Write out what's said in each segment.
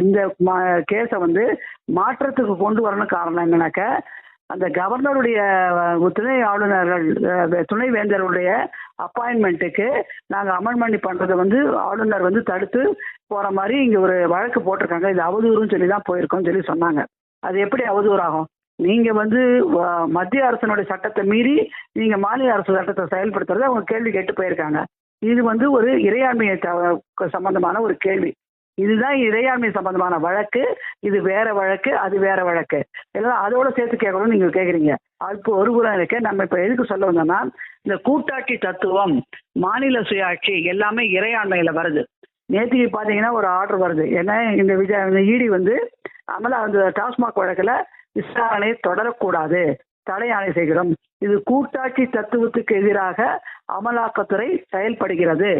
இந்த கேஸை வந்து மாற்றத்துக்கு கொண்டு வரணும் காரணம் என்னன்னாக்க அந்த கவர்னருடைய துணை ஆளுநர்கள் துணை வேந்தருடைய அப்பாயின்மெண்ட்டுக்கு நாங்கள் அமெண்ட்மெண்ட் பண்ணுறதை வந்து ஆளுநர் வந்து தடுத்து போகிற மாதிரி இங்கே ஒரு வழக்கு போட்டிருக்காங்க. இது அவதூறுன்னு சொல்லி தான் போயிருக்கோம்னு சொல்லி சொன்னாங்க. அது எப்படி அவதூறாகும்? நீங்கள் வந்து வ- மத்திய அரசனுடைய சட்டத்தை மீறி நீங்கள் மாநில அரசு சட்டத்தை செயல்படுத்துறதை அவங்க கேள்வி கேட்டு போயிருக்காங்க. இது வந்து ஒரு இறையாண்மையை சம்பந்தமான ஒரு கேள்வி. இதுதான் இறையாண்மை சம்பந்தமான வழக்கு இது வேற வழக்கு அது வேற வழக்கு. எல்லாம் அதோட சேர்த்து கேட்கணும்னு நீங்க கேக்குறீங்க. அதுக்கு ஒரு புறம் இருக்கு. நம்ம இப்ப எதுக்கு சொல்ல வந்தோம்னா இந்த கூட்டாட்சி தத்துவம் மாநில சுயாட்சி எல்லாமே இறையாண்மையில வருது. நேற்றுக்கு பாத்தீங்கன்னா ஒரு ஆர்டர் வருது. ஏன்னா இந்த விஜய் இந்த இடி வந்து அமலா அந்த டாஸ்மாக் வழக்குல விசாரணை தொடரக்கூடாது. தலையாணை செய்கிறோம். இது கூட்டாட்சி தத்துவத்துக்கு எதிராக அமலாக்கத்துறை செயல்படுகிறது.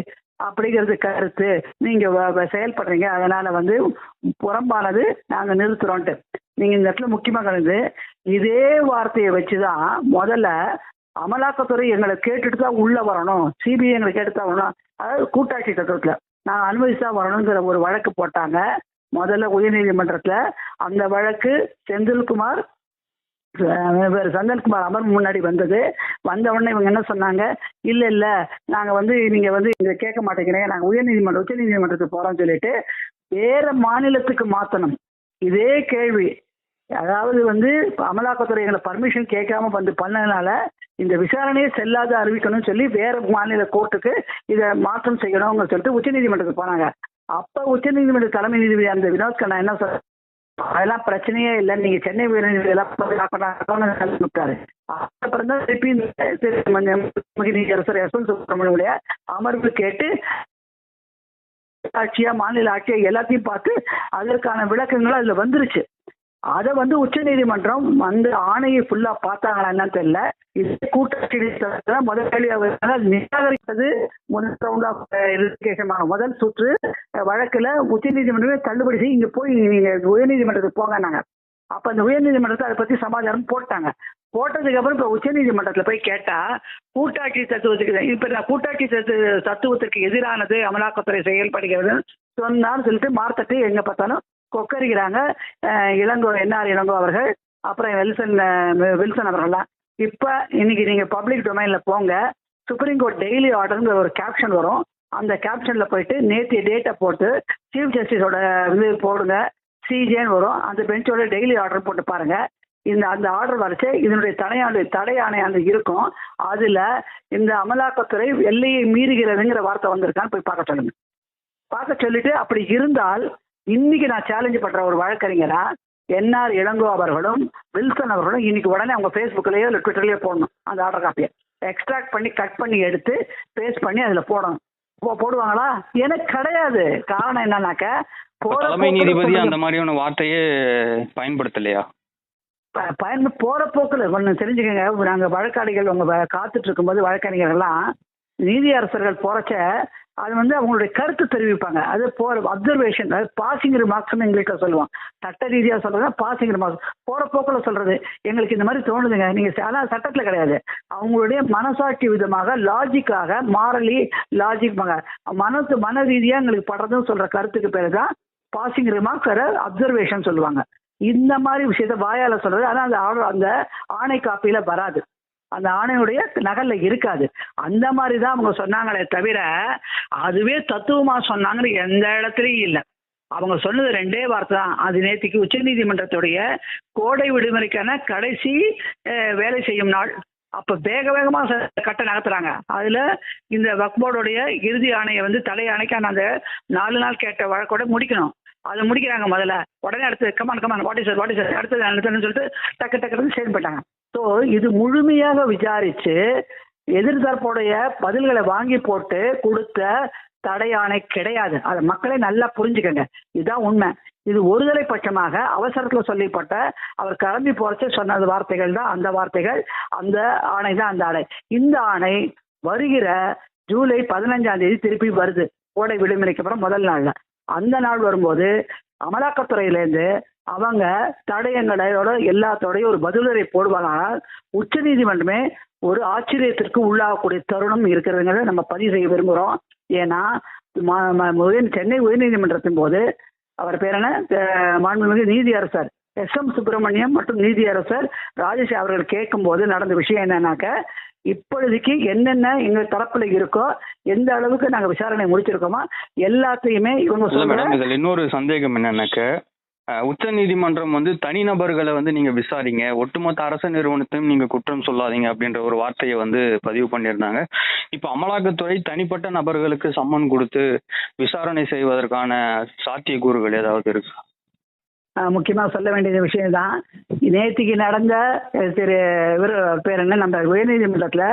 அப்படிங்கிறது கருத்து. நீங்க வ- செயல்படுறீங்க. அதனால வந்து புறம்பானது நாங்க நிறுத்துறோம்ட்டு நீங்க இந்த இடத்துல முக்கியமா கலந்து இதே வார்த்தையை வச்சுதான் முதல்ல அமலாக்கத்துறை எங்களை கேட்டுட்டு தான் உள்ள வரணும். சிபிஐ எங்களை கேட்டு தான் வரணும். அதாவது கூட்டாட்சி தத்துவத்துல நாங்கள் அனுமதிச்சா வரணுங்கிற ஒரு வழக்கு போட்டாங்க. முதல்ல உயர்நீதிமன்றத்துல அந்த வழக்கு செந்தில்குமார் அஹ் வேறு சந்தன்குமார் அமர் முன்னாடி வந்தது. வந்த உடனே இவங்க என்ன சொன்னாங்க? இல்லை இல்லை நாங்கள் வந்து நீங்கள் வந்து இங்கே கேட்க மாட்டேங்கிறீங்க. நாங்கள் உயர்நீதிமன்றம் உச்ச நீதிமன்றத்துக்கு போகிறோம்னு சொல்லிட்டு வேற மாநிலத்துக்கு மாற்றணும் இதே கேள்வி. அதாவது வந்து அமலாக்கத்துறை எங்களை பர்மிஷன் கேட்காம வந்து பண்ணதுனால இந்த விசாரணையே செல்லாத அறிவிக்கணும்னு சொல்லி வேற மாநில கோர்ட்டுக்கு இதை மாற்றம் செய்யணும்னு சொல்லிட்டு உச்சநீதிமன்றத்துக்கு போனாங்க. அப்போ உச்சநீதிமன்ற தலைமை நீதிபதி அந்த வினோத் கண்ணா என்ன சொல்ற அதெல்லாம் பிரச்சனையே இல்லை. நீங்க சென்னை உயர்நீதிமன்றம் விட்டாரு அப்புறம் தான் திருப்பி இந்த நீதியரசர் சுப்பிரமணியுடைய அமர்வு கேட்டு ஆட்சியா மாநில ஆட்சியா எல்லாத்தையும் பார்த்து அதற்கான விளக்கங்கள் அதுல வந்துருச்சு. அதை வந்து உச்ச நீதிமன்றம் அந்த ஆணையை ஃபுல்லா பார்த்தாங்களா தெரியல. இது கூட்டாட்சி நீதிமன்றத்துல முதல் கேள்வி அவர் நிராகரித்தது முதல் ரவுண்ட் ஆஃப் முதல் சுற்று வழக்குல உச்ச நீதிமன்றமே தள்ளுபடி செய்ய இங்க போய் நீங்க உயர்நீதிமன்றத்துக்கு போங்க நாங்க அப்ப அந்த உயர்நீதிமன்றத்தை அதை பத்தி சமாச்சாரம் போட்டாங்க. போட்டதுக்கு அப்புறம் இப்ப உச்ச நீதிமன்றத்துல போய் கேட்டா கூட்டாட்சி தத்துவத்துக்கு இப்ப நான் கூட்டாட்சி தத்துவத்துக்கு எதிரானது அமலாக்கத்துறை செயல்படுகிறது சொன்னான்னு சொல்லிட்டு மார்த்தட்டு எங்க பார்த்தாலும் கொக்கரிக்கிறாங்க. இளங்கோ என்ஆர் இளங்கோ அவர்கள் அப்புறம் வெல்சன் வில்சன் அவர்கள்லாம். இப்போ இன்னைக்கு நீங்கள் பப்ளிக் டொமைனில் போங்க. சுப்ரீம் கோர்ட் டெய்லி ஆர்டர்ங்கிற ஒரு கேப்ஷன் வரும். அந்த கேப்ஷனில் போயிட்டு நேற்று டேட்டை போட்டு சீஃப் ஜஸ்டிஸோட இது போடுங்க. சிஜேன்னு வரும். அந்த பெஞ்சோட டெய்லி ஆர்டர் போட்டு பாருங்க. இந்த அந்த ஆர்டர் வரைச்சு இதனுடைய தடையாண்டு தடை ஆணையாண்டு இருக்கும். அதுல இந்த அமலாக்கத்துறை எல்லையை மீறுகிறதுங்கிற வார்த்தை வந்திருக்கான்னு போய் பார்க்க சொல்லுங்க. பார்க்க சொல்லிட்டு அப்படி இருந்தால் இன்னைக்கு நான் சேலஞ்ச் பண்ற ஒரு வழக்கறிஞரா என்ஆர் இளங்கோ அவர்களும் வில்சன் அவர்களும் இன்னைக்கு உடனே அவங்க ஃபேஸ்புக்லயோ இல்லை ட்விட்டர்லயோ போடணும் அந்த ஆர்டர் காப்பியை எக்ஸ்ட்ராக்ட் பண்ணி கட் பண்ணி எடுத்து பேஸ்ட் பண்ணி அதுல போடணும். போடுவாங்களா? எனக்கு கிடையாது. காரணம் என்னன்னாக்க தலைமை நீதிபதி. அந்த மாதிரியான வார்த்தையே பயன்படுத்தலையா? பயன் போற போக்குல ஒன்று தெரிஞ்சுக்கங்க. நாங்க வழக்காளிகள் உங்க காத்துட்டு இருக்கும்போது வழக்கறிஞர்கள்லாம் நீதியரசர்கள் போறச்ச அது வந்து அவங்களுடைய கருத்து தெரிவிப்பாங்க. அது போற அப்சர்வேஷன் அது பாசிங் ரிமார்க்ஸ்னு இங்கிலீஷ்ல சொல்லுவோம் சட்ட ரீதியா சொல்றது பாசிங் ரிமார்க்ஸ் போற போக்கில் சொல்றது. எங்களுக்கு இந்த மாதிரி தோணுதுங்க. நீங்க ச- அதான் சட்டத்துல கிடையாது. அவங்களுடைய மனசாட்சி விதமாக லாஜிக்காக மாரலி லாஜிக் மனசு மன ரீதியா எங்களுக்கு படுறதுன்னு சொல்ற கருத்துக்கு பேரு தான் பாசிங் ரிமார்க்ஸ் அப்சர்வேஷன் சொல்லுவாங்க. இந்த மாதிரி விஷயத்த வாயால சொல்றது. ஆனா அந்த அந்த ஆணை காப்பியில வராது. அந்த ஆணையுடைய நகல்ல இருக்காது. அந்த மாதிரி தான் அவங்க சொன்னாங்களே தவிர அதுவே தத்துவமா சொன்னாங்கன்னு எந்த இடத்துலயும் இல்லை. அவங்க சொன்னது ரெண்டே வார்த்தை தான். அது நேற்றுக்கு உச்சநீதிமன்றத்துடைய கோடை விடுமுறைக்கான கடைசி வேலை செய்யும் நாள். அப்ப வேக வேகமா கட்ட நகர்த்துறாங்க. அதுல இந்த வக்போர்டுடைய இறுதி ஆணையை வந்து தலை ஆணைக்கான அந்த நாலு நாள் கேட்ட வழக்கோட முடிக்கணும். அதை முடிக்கிறாங்க முதல்ல. உடனே அடுத்து come on come on what is what is அடுத்தது அடுத்ததுன்னு சொல்லிட்டு டக்கு டக்குன்னு சேர்ந்து போயிட்டாங்க ஸோ இது முழுமையாக விசாரிச்சு எதிர்த்தரப்புடைய பதில்களை வாங்கி போட்டு கொடுத்த தடை ஆணை கிடையாது. அதை மக்களே நல்லா புரிஞ்சுக்கங்க. இதுதான் உண்மை. இது ஒருதலை பட்சமாக அவசரத்தில் சொல்லப்பட்ட அவர் கிளம்பி போறச்சு சொன்ன வார்த்தைகள் தான் அந்த வார்த்தைகள் அந்த ஆணை தான் அந்த ஆணை. இந்த ஆணை வருகிற ஜூலை பதினஞ்சாம் தேதி திருப்பி வருது. கோடை விடுமுறைக்கு அப்புறம் முதல் நாள்ல. அந்த நாள் வரும்போது அமலாக்கத்துறையிலேருந்து அவங்க தடயங்களோட எல்லாத்தோடையும் ஒரு பதிலுரை போடுவாங்க உச்ச நீதிமன்றமே ஒரு ஆச்சரியத்திற்கு உள்ளாகக்கூடிய தருணம் இருக்கிறதுங்கிறத நம்ம பதிவு செய்ய விரும்புகிறோம். ஏன்னா சென்னை உயர்நீதிமன்றத்தின் போது அவர் பேர் என்ன? மாண்புமிகு நீதியரசர் எஸ். எம். சுப்பிரமணியம் மற்றும் நீதியரசர் ராஜேஷ் அவர்கள் கேட்கும்போது நடந்த விஷயம் என்னன்னாக்க இப்பொழுதைக்கு என்னென்ன எங்க தரப்புல இருக்கோ எந்த அளவுக்கு நாங்க விசாரணை முடிச்சிருக்கோமோ எல்லாத்தையுமே இவங்க இன்னொரு சந்தேகம் என்னன்னாக்க உச்ச நீதிமன்றம் வந்து தனிநபர்களை வந்து நீங்க விசாரிங்க. ஒட்டுமொத்த அரசு நிறுவனத்தையும் நீங்க குற்றம் சொல்லாதீங்க அப்படின்ற ஒரு வார்த்தையை வந்து பதிவு பண்ணியிருந்தாங்க. இப்ப அமலாக்கத்துறை தனிப்பட்ட நபர்களுக்கு சம்மன் கொடுத்து விசாரணை செய்வதற்கான சாத்தியக்கூறுகள் ஏதாவது இருக்கு? ஆஹ் முக்கியமா சொல்ல வேண்டிய விஷயம் தான் நேத்திக்கு நடந்த திரு இவர் பேர் என்ன? நம்ம உயர்நீதிமன்றத்துல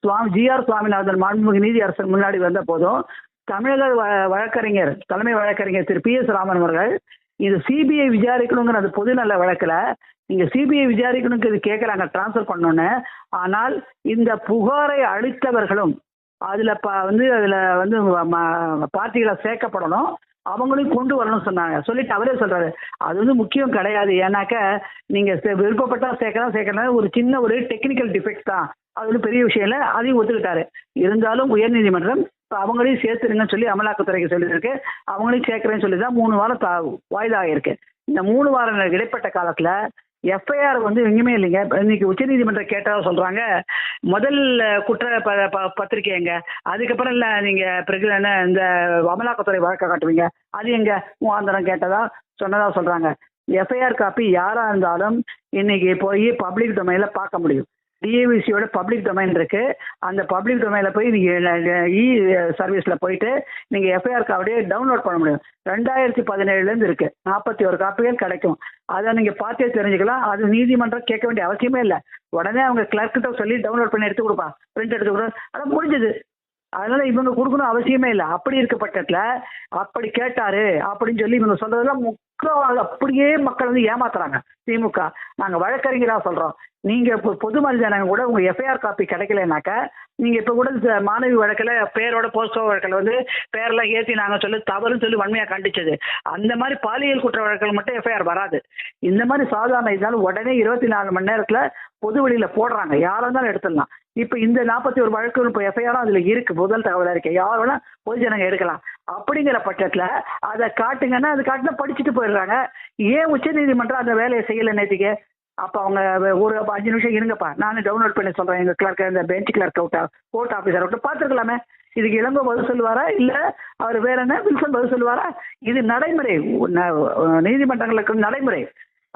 சுவாமி ஜி ஆர் சுவாமிநாதன் மாண்புமிகு நீதி அரசர் முன்னாடி வந்த போதும் தமிழக வ- வழக்கறிஞர் தலைமை வழக்கறிஞர் திரு பி எஸ் ராமன் அவர்கள் இது சிபிஐ விசாரிக்கணுங்கிற அந்த பொதுநல வழக்கில் நீங்க சிபிஐ விசாரிக்கணுங்கிறது இது கேட்கறாங்க டிரான்ஸ்ஃபர் பண்ணோன்னு. ஆனால் இந்த புகாரை அளித்தவர்களும் அதுல ப- வந்து அதுல வந்து ம- பார்ட்டிகளை சேர்க்கப்படணும் அவங்களையும் கொண்டு வரணும்னு சொன்னாங்க. சொல்லிட்டு அவரே சொல்றாரு. அது வந்து முக்கியம் கிடையாது. ஏன்னாக்க நீங்க சே- விருப்பப்பட்டா சேர்க்கலாம் சேர்க்கலாம் ஒரு சின்ன ஒரு டெக்னிக்கல் டிஃபெக்ட் தான். அது வந்து பெரிய விஷயம் இல்லை. அதையும் ஒத்துக்கிட்டாரு. இருந்தாலும் உயர்நீதிமன்றம் அவங்களையும் சேர்த்துருங்கன்னு சொல்லி அமலாக்கத்துறைக்கு சொல்லியிருக்கு. அவங்களையும் சேர்க்குறேன்னு சொல்லி தான் மூணு வாரம் தா வாய்தா ஆகிருக்கு இந்த மூணு வாரம் இடைப்பட்ட காலத்தில் எஃப்ஐஆர் வந்து எங்கேயுமே இல்லைங்க. இப்ப இன்னைக்கு உச்சநீதிமன்றம் கேட்டதா சொல்றாங்க. முதல் குற்ற ப ப- எங்க அதுக்கப்புறம் இல்லை நீங்க பிறகு என்ன இந்த அமலாக்கத்துறை வழக்க காட்டுவீங்க. அது எங்க? மூவாந்தரம் கேட்டதா சொன்னதா சொல்றாங்க. எஃப்ஐஆர் காப்பி யாரா இருந்தாலும் இன்னைக்கு போய் பப்ளிக் டொமைன்ல பார்க்க முடியும். டிஏவிசியோட பப்ளிக் டொமைன் இருக்கு. அந்த பப்ளிக் டொமைன்ல போய் நீங்க இ சர்வீஸ்ல e, போயிட்டு நீங்க எஃப்ஐஆர் அப்படியே டவுன்லோட் பண்ண முடியும். ரெண்டாயிரத்தி பதினேழுல இருந்து இருக்கு. நாற்பத்தி ஒரு காப்பிகள் கிடைக்கும். அதை நீங்க பார்த்தே தெரிஞ்சுக்கலாம். அது நீதிமன்றம் கேட்க வேண்டிய அவசியமே இல்லை. உடனே அவங்க கிளர்க்கிட்ட சொல்லி டவுன்லோட் பண்ணி எடுத்து கொடுப்பா. பிரிண்ட் எடுத்து கொடுப்பா. ஆனால் முடிஞ்சது. அதனால இவங்க கொடுக்கணும் அவசியமே இல்லை. அப்படி இருக்க பட்சத்தில் அப்படி கேட்டாரு அப்படின்னு சொல்லி இவங்க சொல்றதெல்லாம் மக்கள் அப்படியே மக்கள் வந்து ஏமாத்துறாங்க. திமுக. நாங்க வழக்கறிஞரா சொல்றோம். நீங்க இப்போ பொது மனிதனங்க கூட உங்க எஃப்ஐஆர் காப்பி கிடைக்கலனாக்க நீங்க இப்ப கூட இந்த மாணவி வழக்குல பேரோட போஸ்டோ வழக்கில் வந்து பேரெல்லாம் ஏத்தி நாங்க சொல்லி தவறுன்னு சொல்லி வன்மையா கண்டிச்சது. அந்த மாதிரி பாலியல் குற்ற வழக்குகள் மட்டும் எஃப்ஐஆர் வராது. இந்த மாதிரி சாதாரண இருந்தாலும் உடனே இருபத்தி நாலு மணி நேரத்துல பொது வெளியில போடுறாங்க. யாரா இருந்தாலும் எடுத்துடலாம். இப்ப இந்த நாற்பத்தி ஒரு வழக்குகள் இப்போ எஃப்ஐஆரும் அதுல இருக்கு. முதல் தகவலா இருக்கு. யார் வேணா பொது ஜனங்க எடுக்கலாம். அப்படிங்கிற பட்சத்துல அதை காட்டுங்கன்னா அது காட்டினா படிச்சுட்டு போயிடுறாங்க. ஏன் உச்சநீதிமன்றம் அந்த வேலையை செய்யல நேற்றுக்கு அப்ப அவங்க ஒரு அஞ்சு நிமிஷம் இருங்கப்பா. நானும் டவுன்லோட் பண்ணி சொல்றேன். எங்க கிளர்க் இந்த பெஞ்ச் கிளர்க் அவுட்டா கோர்ட் ஆஃபீஸர் அவுட்டா பார்த்துருக்கலாமே. இதுக்கு இளங்கோ பதில் சொல்லுவாரா? இல்ல அவர் வேற என்ன? வில்சன் பதில் சொல்லுவாரா? இது நடைமுறை. நீதிமன்றங்களுக்கு நடைமுறை.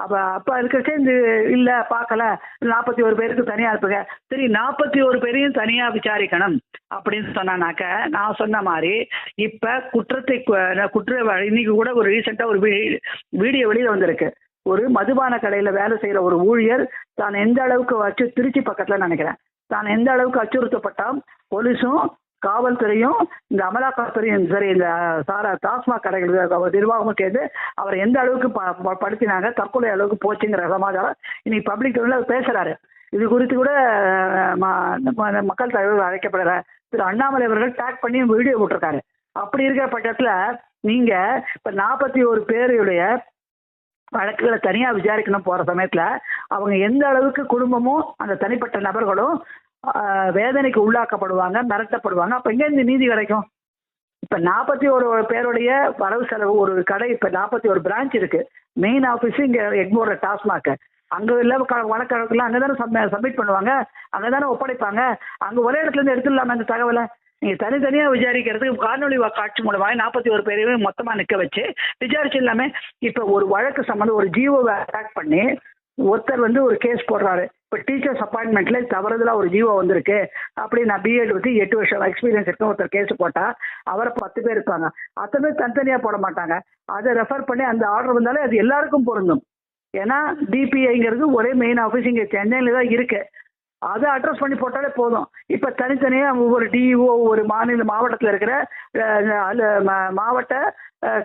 அப்ப அப்ப இருக்கிறச்சே இந்த இல்ல பார்க்கல. நாற்பத்தி ஒரு பேருக்கு தனியா இருப்புங்க. சரி நாற்பத்தி ஒரு பேரையும் தனியா விசாரிக்கணும் அப்படின்னு சொன்னானாக்க நான் சொன்ன மாதிரி இப்ப குற்றத்தை குற்ற இன்னைக்கு கூட ஒரு ரீசெண்டா ஒரு வீ- வீடியோ வெளியில வந்திருக்கு. ஒரு மதுபான கடையில வேலை செய்யற ஒரு ஊழியர் தான் எந்த அளவுக்கு வச்சு திருச்சி பக்கத்துல நினைக்கிறேன். தான் எந்த அளவுக்கு அச்சுறுத்தப்பட்டால் போலீஸும் காவல்துறையும் இந்த அமலாக்கத்துறையும் சரி இந்த சாரா டாஸ்மாக் கடைகள் நிர்வாகமும் சேர்ந்து அவர் எந்த அளவுக்கு ப- படுத்தினாங்க தற்கொலை அளவுக்கு போச்சுங்கிற சமாச்சாரம் இன்னைக்கு பப்ளிக் அவர் பேசுறாரு. இது குறித்து கூட ம- நம்ம மக்கள் தலைவர் அழைக்கப்படுற திரு அண்ணாமலை அவர்கள் டேக் பண்ணி வீடியோ போட்டிருக்காரு. அப்படி இருக்கிற பட்சத்துல நீங்க இப்ப நாற்பத்தி ஒரு பேருடைய வழக்குகளை தனியா விசாரிக்கணும் போற சமயத்துல அவங்க எந்த அளவுக்கு குடும்பமும் அந்த தனிப்பட்ட நபர்களும் வேதனைக்கு உள்ளாக்கப்படுவாங்க மிரட்டப்படுவாங்க. அப்ப எங்க இந்த நீதி கிடைக்கும்? இப்ப நாற்பத்தி ஒரு பேருடைய வரவு செலவு ஒரு கடை இப்ப நாற்பத்தி ஒரு பிரான்ச் இருக்கு. மெயின் ஆபீஸ் இங்க எக்மோர்ல டாஸ்மாக். அங்க இல்ல வழக்கெல்லாம் அங்கதானே சப்மிட் பண்ணுவாங்க. அங்கதானே ஒப்படைப்பாங்க. அங்க ஒரே இடத்துல இருந்து எடுத்துடலாமா இந்த தகவலை? நீங்க தனித்தனியா விசாரிக்கிறதுக்கு காணொலி வா- காட்சி மூலமாக நாற்பத்தி ஒரு பேரையும் மொத்தமா நிக்க வச்சு விசாரிச்சிடலாமே. இப்ப ஒரு வழக்கு சம்மந்தம் ஒரு ஜிஓவை அட்டாக் பண்ணி ஒருத்தர் வந்து ஒரு கேஸ் போடுறாரு. இப்போ டீச்சர்ஸ் அப்பாயின்மெண்ட்ல தவறுதலா ஒரு ஜீவோ வந்திருக்கு. அப்படி நான் பிஎட் வந்து எட்டு வருஷம் எக்ஸ்பீரியன்ஸ் இருக்கு ஒருத்தர் கேஸ் போட்டா அவரை பத்து பேர் இருப்பாங்க. அத்தனை பேர் தனித்தனியா போட மாட்டாங்க. அதை ரெஃபர் பண்ணி அந்த ஆர்டர் வந்தாலே அது எல்லாருக்கும் பொருந்தும். ஏன்னா டிபிஐங்கிறது ஒரே மெயின் ஆஃபீஸ் இங்கே சென்னையில் தான் இருக்கு. அதை அட்ரஸ் பண்ணி போட்டாலே போதும். இப்போ தனித்தனியாக ஒவ்வொரு டிஓ ஒவ்வொரு மாநில மாவட்டத்தில் இருக்கிற மாவட்ட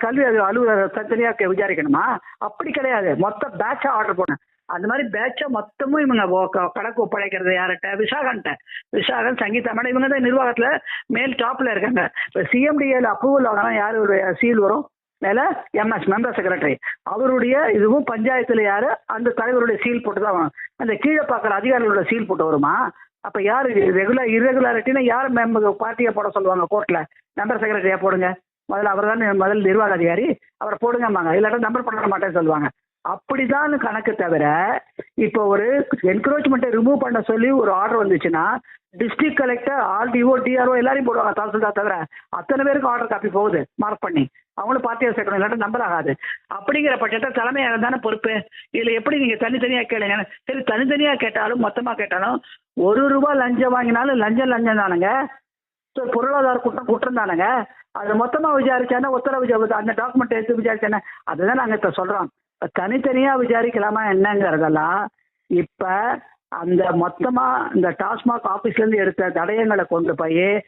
கல்வி அலுவலர் தனித்தனியாக விசாரிக்கணுமா? அப்படி கிடையாது. மொத்த பேட்சாக ஆர்டர் போனேன் அந்த மாதிரி பேட்சை மொத்தமும் இவங்க க- கணக்கு ஒப்படைக்கிறது யார்கிட்ட? விசாகன்ட்ட. விசாகன் சங்கீதா மேடம் இவங்க தான் நிர்வாகத்தில் மேல் டாப்ல இருக்காங்க. இப்போ சிஎம்டிஏல அப்ரூவல் வாங்கினா யாருடைய சீல் வரும்? மேல எம்எஸ் மெம்பர் செக்ரட்டரி அவருடைய இதுவும் பஞ்சாயத்துல யாரு? அந்த தலைவருடைய சீல் போட்டு தான் அந்த கீழே பார்க்குற அதிகாரிகளோட சீல் போட்டு வருமா? அப்ப யாரு ரெகுலர் irregularityனா யார் மெம்பர் பார்ட்டியை போட சொல்லுவாங்க கோர்ட்ல மெம்பர் செக்ரட்டரியா போடுங்க. முதல்ல அவர் தான் முதல் நிர்வாக அதிகாரி. அவரை போடுங்கம்பாங்க. இல்லாட்டா நம்பர் பண்ண மாட்டேன்னு சொல்லுவாங்க. அப்படிதான் கணக்கு தவிர இப்போ ஒரு என்க்ரோச்மெண்ட்டை ரிமூவ் பண்ண சொல்லி ஒரு ஆர்டர் வந்துச்சுன்னா டிஸ்ட்ரிக்ட் கலெக்டர் ஆர்டிஓ டிஆர்ஓ எல்லாரையும் போடுவாங்க தாசில்தார் தவிர. அத்தனை பேருக்கு ஆர்டர் காப்பி போகுது மார்க் பண்ணி. அவங்களும் பார்ட்டியாக சேர்க்கணும் இல்லாட்டி நம்பர் ஆகாது அப்படிங்கிற பட்சத்தில் தலைமையாக தானே பொறுப்பு. இதில் எப்படி நீங்கள் தனித்தனியாக கேளுங்க? சரி தனித்தனியாக கேட்டாலும் மொத்தமாக கேட்டாலும் ஒரு ரூபா லஞ்சம் வாங்கினாலும் லஞ்சம் லஞ்சம் தானுங்க. ஸோ பொருளாதார குற்றம் குற்றம் தானுங்க. அது மொத்தமாக விசாரிச்சானே உத்தரவு அந்த டாக்குமெண்ட் எடுத்து விசாரிச்சானே அதுதான் நாங்கள் இப்போ சொல்கிறோம் தனித்தனியா தனித்தனியாக விசாரிக்கலாமா என்னங்கிறதெல்லாம் இப்போ அந்த மொத்தமாக இந்த டாஸ்மாக் ஆஃபீஸ்லேருந்து எடுத்த தடயங்களை கொண்டு போய்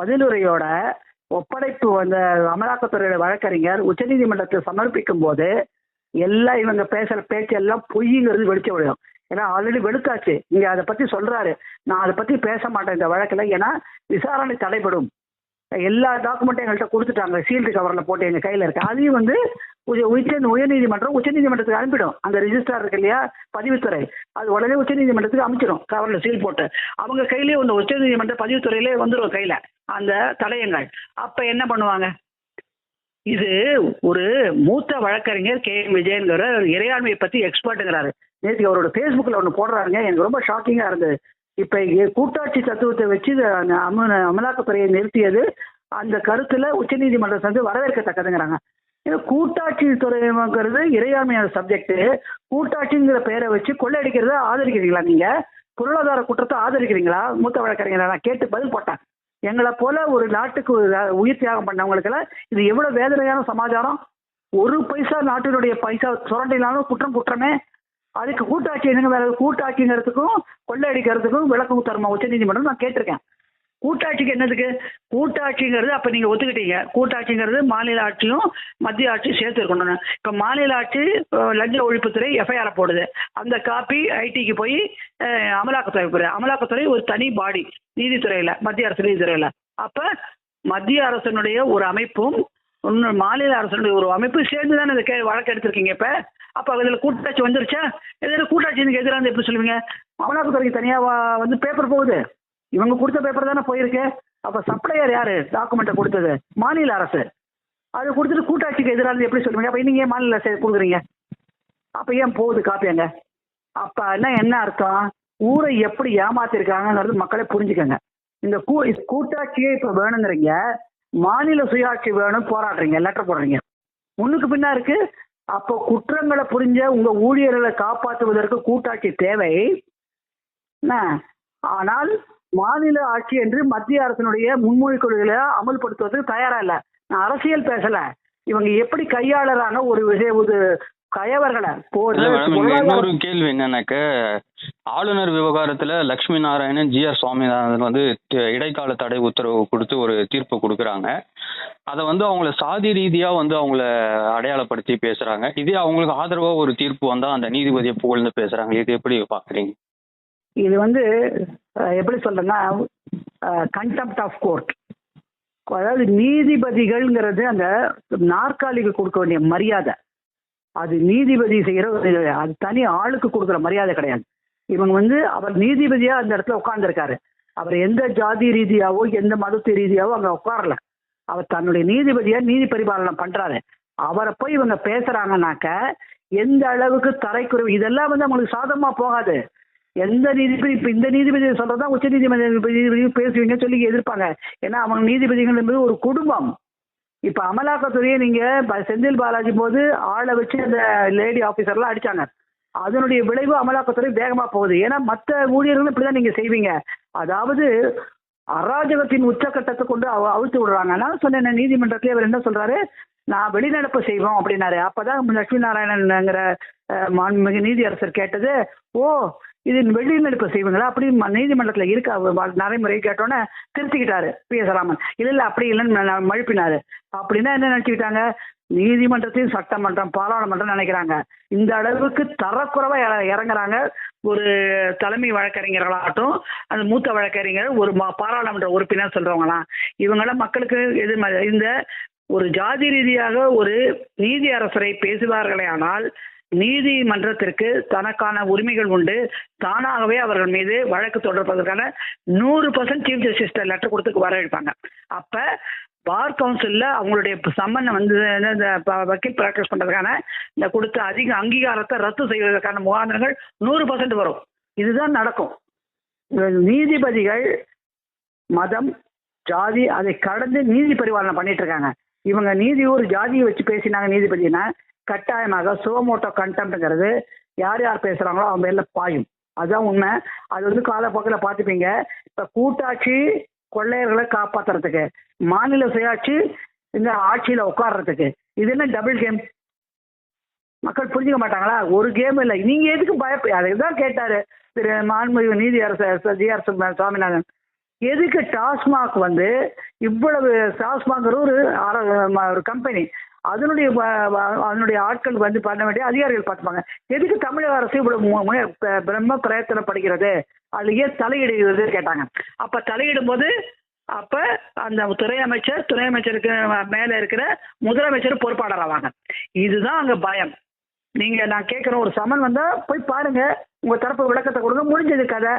பதிலுரையோட ஒப்படைப்பு அந்த அமலாக்கத்துறையோட வழக்கறிஞர் உச்சநீதிமன்றத்தில் சமர்ப்பிக்கும் போது எல்லாம் இவங்க பேசுகிற பேச்சு எல்லாம் பொய்ங்கிறது வெளிச்சம் விடும் ஏன்னா ஆல்ரெடி வெளுத்தாச்சு. இங்க அதை பத்தி சொல்றாரு. நான் அதை பத்தி பேச மாட்டேன் இந்த வழக்கில். ஏன்னா விசாரணை தடைபடும். எல்லா டாக்குமெண்ட்டும் எங்கள்கிட்ட கொடுத்துட்டாங்க. சீல்டு கவரில் போட்டு எங்கள் கையில் இருக்கு. அதையும் வந்து உய- உச்ச உயர்நீதிமன்றம் உச்சநீதிமன்றத்துக்கு அனுப்பிடும். அந்த ரிஜிஸ்டார் இருக்கு இல்லையா? பதிவுத்துறை. அது உடனே உச்சநீதிமன்றத்துக்கு அமைச்சிடும் கவரில் சீல் போட்டு. அவங்க கையிலேயே வந்து உச்சநீதிமன்ற பதிவுத்துறையிலே வந்துடும் கையில். அந்த தடயங்கள். அப்போ என்ன பண்ணுவாங்க? இது ஒரு மூத்த வழக்கறிஞர் கே. எம். விஜயன்கிற இறையாண்மையை பற்றி எக்ஸ்பர்ட்டுங்கிறாரு நேற்று அவரோட ஃபேஸ்புக்கில் ஒன்று போடுறாருங்க. எனக்கு ரொம்ப ஷாக்கிங்காக இருந்தது. இப்போ கூட்டாட்சி தத்துவத்தை வச்சு இது அந்த அமலாக்கத்துறையை நிறுத்தியது அந்த கருத்தில் உச்சநீதிமன்றம் வந்து வரவேற்கத்தக்கதுங்கிறாங்க. ஏன்னா கூட்டாட்சி துறைங்கிறது இறையாண்மையான சப்ஜெக்ட் கூட்டாட்சிங்கிற பேரை வச்சு கொள்ளையடிக்கிறத ஆதரிக்கிறீங்களா நீங்கள் பொருளாதார குற்றத்தை ஆதரிக்கிறீங்களா? மூத்த வழக்கறிஞர்? நான் கேட்டு பதில் போட்டேன். எங்களை போல ஒரு நாட்டுக்கு ஒரு உயிர் தியாகம் பண்ணவங்களுக்கெல்லாம் இது எவ்வளவு வேதனையான சமாச்சாரம். ஒரு பைசா நாட்டினுடைய பைசா சுரண்டினாலும் குற்றம் குற்றமே. அதுக்கு கூட்டாட்சி என்னங்க வேற? கூட்டாட்சிங்கிறதுக்கும் கொள்ளையடிக்கிறதுக்கும் விளக்கம் தருமா உச்சநீதிமன்றம் நான் கேட்டிருக்கேன். கூட்டாட்சிக்கு என்னதுக்கு? கூட்டாட்சிங்கிறது அப்ப நீங்க ஒத்துக்கிட்டீங்க. கூட்டாட்சிங்கிறது மாநில ஆட்சியும் மத்திய ஆட்சியும் சேர்த்து இருக்கணும் இப்ப மாநில ஆட்சி லஞ்ச ஒழிப்புத்துறை எஃப்ஐஆர் போடுது. அந்த காப்பி ஐடிக்கு போய் அமலாக்கத்துறை போகுது அமலாக்கத்துறை ஒரு தனி பாடி நீதித்துறையில மத்திய அரசு நீதித்துறையில. அப்ப மத்திய அரசனுடைய ஒரு அமைப்பும் இன்னொரு மாநில அரசனுடைய ஒரு அமைப்பு சேர்ந்து தானே இந்த கே வழக்கு எடுத்திருக்கீங்க இப்ப? அப்ப அதுல கூட்டாட்சி வந்துருச்சா? இதில் கூட்டாட்சி எதிராக எப்படி சொல்லுவீங்க? அமலாக்கத்துறைக்கு தனியா வந்து பேப்பர் போகுது. இவங்க கொடுத்த பேப்பர் தானே போயிருக்கு. அப்ப சப்ளையர் யாரு? டாக்குமெண்ட்டை கொடுத்தது. மாநில அரசு. அது கொடுத்துட்டு கூட்டாட்சிக்கு எதிராக எப்படி சொல்லுவீங்க? அப்ப நீங்க ஏன் மாநில அரசு கொடுக்குறீங்க? அப்ப ஏன் போகுது காப்பியாங்க அப்ப என்ன என்ன அர்த்தம்? ஊரை எப்படி ஏமாத்திருக்காங்கிறது மக்களே புரிஞ்சுக்கங்க. இந்த கூ கூட்டாட்சியே இப்ப வேணுங்கிறீங்க. மாநில சுயாட்சி வேணும் போராடுறீங்க லெட்டர் போடுறீங்க. முன்னுக்கு பின்னா இருக்கு அப்போ குற்றங்களை புரிஞ்ச உங்க ஊழியர்களை காப்பாற்றுவதற்கு கூட்டாட்சி தேவை. ஆனால் மாநில ஆட்சி என்று மத்திய அரசினுடைய முன்மொழி கொள்கைகளை அமல்படுத்துவதற்கு தயாரா இல்ல. நான் அரசியல் பேசல. இவங்க எப்படி கையாளறாங்க ஒரு விஷய ஒரு கயவர்களை இன்னொரு கேள்வி என்னன்னாக்க ஆளுநர் விவகாரத்துல லட்சுமி நாராயணன் ஜி ஆர் சுவாமிநாதன் வந்து இடைக்கால தடை உத்தரவு கொடுத்து ஒரு தீர்ப்பு கொடுக்குறாங்க. அதை வந்து அவங்கள சாதி ரீதியா வந்து அவங்கள அடையாளப்படுத்தி பேசுறாங்க. இதே அவங்களுக்கு ஆதரவா ஒரு தீர்ப்பு வந்தா அந்த நீதிபதியை புகழ்ந்து பேசுறாங்க. இது எப்படி பாக்குறீங்க? இது வந்து எப்படி சொல்றேன்னா கண்டெம்ட் ஆஃப் கோர்ட் அதாவது நீதிபதிகள்ங்கிறது அந்த நாற்காலிக்கு கொடுக்க வேண்டிய மரியாதை. அது நீதிபதி செய்கிற ஒரு அது தனி ஆளுக்கு கொடுக்குற மரியாதை கிடையாது. இவங்க வந்து அவர் நீதிபதியா அந்த இடத்துல உட்கார்ந்துருக்காரு. அவர் எந்த ஜாதி ரீதியாவோ எந்த மதத்து ரீதியாவோ அங்க உட்காரல. அவர் தன்னுடைய நீதிபதியா நீதி பரிபாலனம் பண்றாரு. அவரை போய் இவங்க பேசுறாங்கனாக்க எந்த அளவுக்கு தரைக்குறைவு இதெல்லாம் வந்து அவங்களுக்கு சாதகமா போகாது. எந்த நீதிபதி இப்ப இந்த நீதிபதி சொல்றதா உச்ச நீதிபதி பேசுவீங்க சொல்லி எதிர்ப்பாங்க. ஏன்னா அவங்க நீதிபதிகள் என்பது ஒரு குடும்பம். இப்ப அமலாக்கத்துறையை நீங்க ப- செந்தில் பாலாஜி போது ஆளை வச்சு அந்த லேடி ஆபீசர்லாம் அடிச்சாங்க. அதனுடைய விளைவு அமலாக்கத்துறை வேகமா போகுது. ஏன்னா மற்ற ஊழியர்களும் இப்படிதான் நீங்க செய்வீங்க. அதாவது அராஜகத்தின் உச்சக்கட்டத்தை கொண்டு அவ அவிழ்த்து விடுறாங்க. நான் சொன்னேன் நீதிமன்றத்திலே அவர் என்ன சொல்றாரு? நான் வெளிநடப்பு செய்வோம் அப்படின்னாரு. அப்பதான் லட்சுமி நாராயணன்ங்கிற மாண்புமிகு நீதியரசர் கேட்டது ஓ இது வெளிநடப்பு செய்வீங்களா? அப்படி நீதிமன்றத்தில் இருக்க? நடைமுறை கேட்டோன்னே திருத்திக்கிட்டாரு பி எஸ் ராமன். இல்லை இல்லை அப்படி இல்லைன்னு மழுப்பினார் மழுப்பினாரு. அப்படின்னா என்ன நினச்சிக்கிட்டாங்க? நீதிமன்றத்தையும் சட்டமன்றம் பாராளுமன்றம் நினைக்கிறாங்க. இந்த அளவுக்கு தரக்குறைவா இற- இறங்குறாங்க. ஒரு தலைமை வழக்கறிஞர்களாகட்டும் அந்த மூத்த வழக்கறிஞர் ஒரு பாராளுமன்ற உறுப்பினர் சொல்றவங்களாம் இவங்களாம் மக்களுக்கு எது இந்த ஒரு ஜாதி ரீதியாக ஒரு நீதி அரசரை பேசுவார்களே ஆனால் நீதிமன்றத்திற்கு தனக்கான உரிமைகள் உண்டு. தானாகவே அவர்கள் மீது வழக்கு தொடர்பதற்கான நூறு பர்சன்ட் சீஃப் ஜஸ்டிஸ் லெட்டர் கொடுத்து வரவேற்பாங்க அப்ப பார் கவுன்சில்ல அவங்களுடைய சம்மன் வந்து இந்த வக்கீல் ப்ராக்டிஸ் பண்றதுக்கான இந்த கொடுத்த அதிக அங்கீகாரத்தை ரத்து செய்வதற்கான முகாந்திரங்கள் நூறு பர்சன்ட் வரும். இதுதான் நடக்கும். நீதிபதிகள் மதம் ஜாதி அதை கடந்து நீதி பரிபாலனை பண்ணிட்டு இருக்காங்க. இவங்க நீதி ஒரு ஜாதியை வச்சு பேசினாங்க நீதிபதினா கட்டாயமாக சுவமோட்டோ கண்டெம்ட்ங்கிறது யார் யார் பேசுறாங்களோ அவங்க மேல பாயும். அதுதான் உண்மை. அது வந்து காலப்போக்கில் பார்த்துப்பீங்க. இப்போ கூட்டாட்சி கொள்ளையர்களை காப்பாத்துறதுக்கு மாநில சுயாட்சி இந்த ஆட்சியில உட்காடுறதுக்கு இது என்ன டபுள் கேம் மக்கள் புரிஞ்சுக்க மாட்டாங்களா? ஒரு கேம் இல்லை. நீங்க எதுக்கு பயப்ப அதுதான் கேட்டாரு. திரு மாண்புமிகு நீதி அரசு ஜி. சுவாமிநாதன். எதுக்கு டாஸ்மாக் வந்து இவ்வளவு டாஸ்மாக் ஒரு ஒரு கம்பெனி அதனுடைய அதனுடைய ஆட்கள் வந்து பண்ண வேண்டிய அதிகாரிகள் பார்த்துப்பாங்க. எதுக்கு தமிழக அரசு இவ்வளவு பிரம்ம பிரயத்தனப்படுகிறது? அதுல ஏன் தலையிடுகிறது கேட்டாங்க. அப்ப தலையிடும் போது அப்ப அந்த துறை அமைச்சர் துறை அமைச்சருக்கு மேல இருக்கிற முதலமைச்சர் பொறுப்பாளர் ஆவாங்க. இதுதான் அங்க பயம். நீங்க நான் கேட்குற ஒரு சமன் வந்தா போய் பாருங்க. உங்க தரப்பு விளக்கத்தை கொடுங்க. முடிஞ்சது கதை.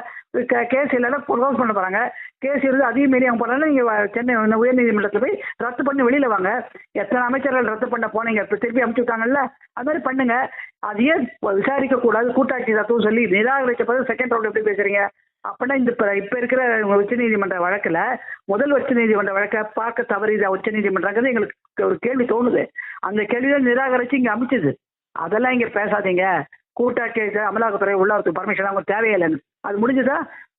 கேஸ் இல்லைன்னா க்ளோஸ் பண்ண போறாங்க. கேஸ் இருந்து அதையும் மீறி அவங்க போனாலும் நீங்க சென்னை இந்த உயர்நீதிமன்றத்தில் போய் ரத்து பண்ணி வெளியில வாங்க. எத்தனை அமைச்சர்கள் ரத்து பண்ண போனீங்க? இப்ப திருப்பி விட்டாங்கல்ல? அது மாதிரி பண்ணுங்க. அதையே விசாரிக்க கூடாது. கூட்டாட்சி தத்துவம் சொல்லி நிராகரிச்ச செகண்ட் ரவுண்ட் எப்படி பேசுறீங்க? அப்படின்னா இந்த இப்ப இருக்கிற உச்ச நீதிமன்ற வழக்குல முதல் உச்ச நீதிமன்ற வழக்கை பார்க்க தவறியதா உச்ச நீதிமன்றங்கிறது எங்களுக்கு ஒரு கேள்வி தோணுது. அந்த கேள்வியை நிராகரிச்சு இங்க அமைச்சது. அதெல்லாம் இங்க பேசாதீங்க. கூட்டாட்சி அமலாக்கத்துறை உள்ளாரத்துக்கு பர்மிஷன் அவங்க தேவையில்லைன்னு. அது முடிஞ்சதா?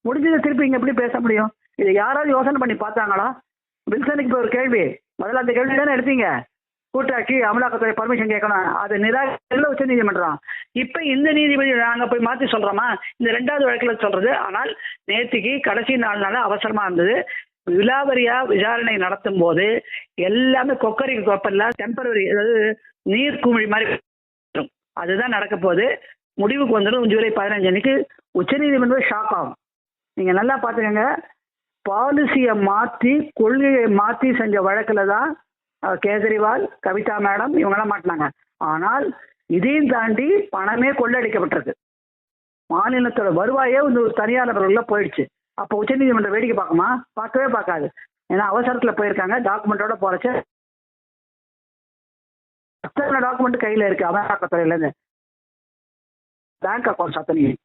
முடிஞ்சதை திருப்பி இங்கே எப்படி பேச முடியும்? இதை யாராவது யோசனை பண்ணி பார்த்தாங்களா? வில்சனுக்கு இப்போ ஒரு கேள்வி. முதல்ல அந்த கேள்வி தானே எடுத்தீங்க? கூட்டாட்சி அமலாக்கத்துறை பர்மிஷன் கேட்கணும். அது நிராகரிக்கல உச்ச நீதிமன்றம். இப்ப இந்த நீதிபதி நாங்க போய் மாத்தி சொல்றோமா? இந்த ரெண்டாவது வழக்கில் சொல்றது. ஆனால் நேற்றுக்கு கடைசி நாலு நாள் அவசரமா இருந்தது. விலாவரியா விசாரணை நடத்தும் போது எல்லாமே கொக்கரிக்கு கொப்பல்ல டெம்பரரி அதாவது நீர் குமிழி மாதிரி அதுதான் நடக்க போகுது. முடிவுக்கு வந்துடும் ஜூலை பதினஞ்சு அன்னைக்கு உச்சநீதிமன்றம் ஷாக் ஆகும். நீங்க நல்லா பாத்துக்கங்க பாலிசியை மாத்தி கொள்கையை மாத்தி செஞ்ச வழக்குல தான் கேஜரிவால் கவிதா மேடம் இவங்கெல்லாம் மாட்டினாங்க. ஆனால் இதையும் தாண்டி பணமே கொள்ளடிக்கப்பட்டிருக்கு. மாநிலத்தோட வருவாயே வந்து ஒரு தனியார் நபர்கள்ல போயிடுச்சு. அப்போ உச்சநீதிமன்றம் வேடிக்கை பார்க்குமா? பார்க்கவே பார்க்காது. ஏன்னா அவசரத்தில் போயிருக்காங்க. டாக்குமெண்டோட போகிறச்ச அத்தனை டாக்குமெண்ட் கையில இருக்கு? அமலாக்கத்துறையில இருந்து பேங்க் அக்கௌண்ட்ஸ் அத்தனையும்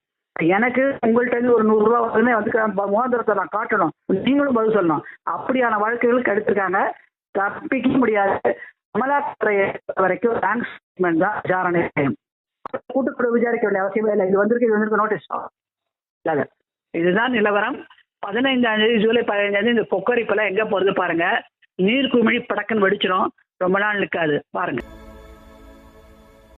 எனக்கு உங்கள்கிட்ட இருந்து ஒரு நூறு ரூபா உடனே வந்து மோதிரத்தை நான் காட்டணும். நீங்களும் பதில் சொல்லணும். அப்படியான வழக்குகளுக்கு எடுத்திருக்காங்க. தப்பிக்க முடியாது. அமலாக்கத்துறையை வரைக்கும் பேங்க் ஸ்டேட்மெண்ட் தான் விசாரணை கூட்டுக்குழு விசாரிக்க வேண்டிய அவசியமே இல்லை. இது வந்திருக்கு இது வந்திருக்கு நோட்டீஸ் இல்லை இதுதான் நிலவரம். பதினைந்தாம் தேதி ஜூலை பதினைஞ்சாம் தேதி இந்த கொக்கரிப்பெல்லாம் எங்கே போகிறது பாருங்க. நீர் குமிழி படக்குன்னு வெடிச்சிடும் ரொம்ப நாள் நிற்காது பாருங்க.